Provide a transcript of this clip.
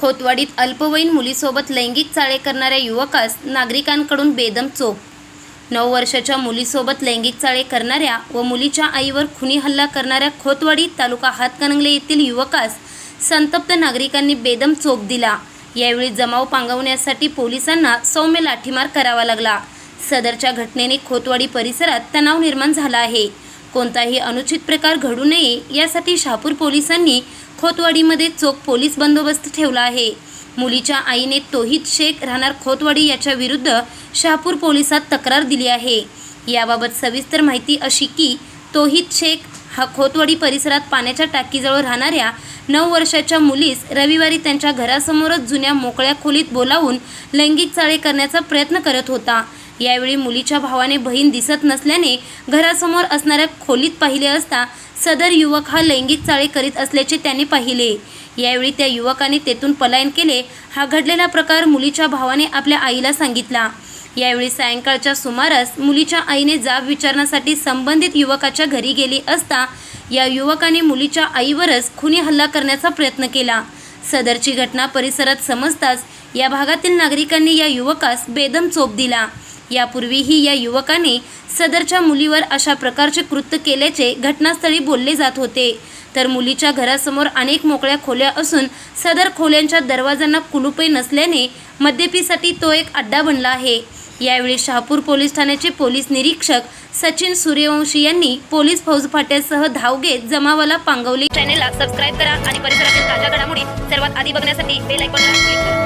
खोतवाडीत अल्पवयीन मुलीसोबत लैंगिक चाळे करणाऱ्या युवकास नागरिकांकडून बेदम चोप. नऊ वर्षाच्या मुलीसोबत लैंगिक चाळे करणाऱ्या व मुलीच्या आईवर खुनी हल्ला करणाऱ्या खोतवाडी तालुका हातकणंगले येथील युवकास संतप्त नागरिकांनी बेदम चोप दिला. यावेळी जमाव पांगवण्यासाठी पोलिसांना सौम्य लाठीमार करावा लागला. सदरच्या घटनेने खोतवाडी परिसरात तणाव निर्माण झाला आहे. कोणताही अनुचित प्रकार घडू नये यासाठी शहापूर पोलिसांनी खोतवाडीमध्ये चोख पोलीस बंदोबस्त ठेवला आहे. मुलीच्या आईने तोहित शेख राहणार खोतवाडी याच्या विरुद्ध शहापूर पोलिसात तक्रार दिली आहे. याबाबत सविस्तर माहिती अशी की तोहित शेख हा खोतवाडी परिसरात पाण्याच्या टाकीजवळ राहणाऱ्या नऊ वर्षाच्या मुलीस रविवारी त्यांच्या घरासमोरच जुन्या मोकळ्या खोलीत बोलावून लैंगिक चाळे करण्याचा प्रयत्न करत होता. यावेळी मुलीच्या भावाने बहीण दिसत नसल्याने घरासमोर असणाऱ्या खोलीत पाहिले असता सदर युवक हा लैंगिक चाळे करीत असल्याचे त्यांनी पाहिले. यावेळी त्या युवकाने तेथून पलायन केले. हा घडलेला प्रकार मुलीच्या भावाने आपल्या आईला सांगितला. यावेळी सायंकाळच्या सुमारास मुलीच्या आईने जाब विचारण्यासाठी संबंधित युवकाच्या घरी गेली असता या युवकाने मुलीच्या आईवरच खुनी हल्ला करण्याचा प्रयत्न केला. सदरची घटना परिसरात समजताच या भागातील नागरिकांनी या युवकास बेदम चोप दिला. यापूर्वीही या युवकाने सदरच्या मुलीवर अशा प्रकारचे कृत्य केल्याचे घटनास्थळी बोलले जात होते. तर मुलीच्या घरासमोर अनेक मोकळ्या खोल्या असून सदर खोल्यांच्या दरवाजांना कुलुपे नसल्याने मद्यपीसाठी तो एक अड्डा बनला आहे. यावेळी शहापूर पोलीस ठाण्याचे पोलीस निरीक्षक सचिन सूर्यवंशी यांनी पोलीस फौजफाट्यासह धाव घेत जमावाला पांगवले. चॅनेलला सबस्क्राईब करा आणि परिसरातील ताज्या घडामोडी सर्वात आधी बघण्यासाठी बेल आयकॉनला क्लिक करा.